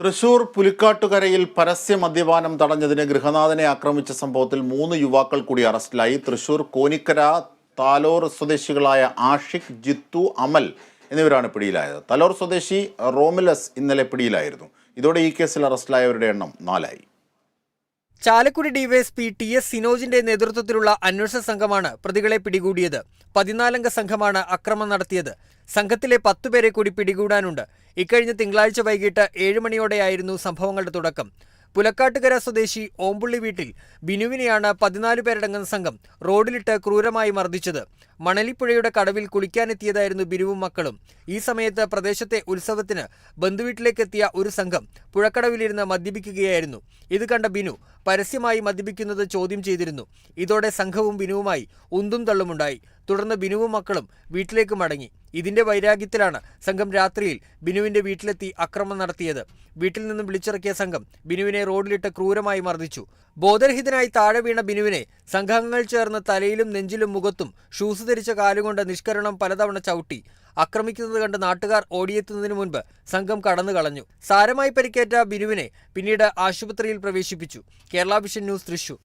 തൃശൂർ പുലിക്കാട്ടുകരയിൽ പരസ്യ മദ്യപാനം തടഞ്ഞതിന് ഗൃഹനാഥനെ ആക്രമിച്ച സംഭവത്തിൽ മൂന്ന് യുവാക്കൾ കൂടി അറസ്റ്റിലായി. തൃശൂർ കോനിക്കര താലോർ സ്വദേശികളായ ആഷിഖ് ജിത്തു അമൽ എന്നിവരാണ് പിടിയിലായത്. തലോർ സ്വദേശി റോമിലസ് ഇന്നലെ പിടിയിലായിരുന്നു. ഇതോടെ ഈ കേസിൽ അറസ്റ്റിലായവരുടെ എണ്ണം നാലായി. ചാലക്കുടി ഡിവൈഎസ്പി ടി എസ് സിനോജിന്റെ നേതൃത്വത്തിലുള്ള അന്വേഷണ സംഘമാണ് പ്രതികളെ പിടികൂടിയത്. പതിനാലംഗ സംഘമാണ് അക്രമം നടത്തിയത്. സംഘത്തിലെ പത്തുപേരെ കൂടി പിടികൂടാനുണ്ട്. ഇക്കഴിഞ്ഞ തിങ്കളാഴ്ച വൈകിട്ട് ഏഴ് മണിയോടെയായിരുന്നു സംഭവങ്ങളുടെ തുടക്കം. പുലക്കാട്ടുകര സ്വദേശി ഓമ്പുള്ളി വീട്ടിൽ ബിനുവിനെയാണ് പതിനാല് പേരടങ്ങുന്ന സംഘം റോഡിലിട്ട് ക്രൂരമായി മർദ്ദിച്ചത്. മണലിപ്പുഴയുടെ കടവിൽ കുളിക്കാനെത്തിയതായിരുന്നു ബിരുവും മക്കളും. ഈ സമയത്ത് പ്രദേശത്തെ ഉത്സവത്തിന് ബന്ധുവീട്ടിലേക്കെത്തിയ ഒരു സംഘം പുഴക്കടവിലിരുന്ന് മദ്യപിക്കുകയായിരുന്നു. ഇത് കണ്ട ബിനു പരസ്യമായി മദ്യപിക്കുന്നത് ചോദ്യം ചെയ്തിരുന്നു. ഇതോടെ സംഘവും ബിനുവുമായി ഉന്തും തള്ളുമുണ്ടായി. തുടർന്ന് ബിനുവും മക്കളും വീട്ടിലേക്ക് മടങ്ങി. ഇതിന്റെ വൈരാഗ്യത്തിലാണ് സംഘം രാത്രിയിൽ ബിനുവിന്റെ വീട്ടിലെത്തി അക്രമം നടത്തിയത്. വീട്ടിൽ നിന്നും വിളിച്ചിറക്കിയ സംഘം ബിനുവിനെ റോഡിലിട്ട് ക്രൂരമായി മർദ്ദിച്ചു. ബോധരഹിതനായി താഴെ വീണ ബിനുവിനെ സംഘാംഗങ്ങൾ ചേർന്ന് തലയിലും നെഞ്ചിലും മുഖത്തും ഷൂസ് ധരിച്ച കാലുകൊണ്ട് നിഷ്കരണം പലതവണ ചവിട്ടി. ആക്രമിക്കുന്നത് കണ്ട് നാട്ടുകാർ ഓടിയെത്തുന്നതിന് മുൻപ് സംഘം കടന്നു കളഞ്ഞു. സാരമായി പരിക്കേറ്റ ബിനുവിനെ പിന്നീട് ആശുപത്രിയിൽ പ്രവേശിപ്പിച്ചു. Kerala Vision News Thrissur.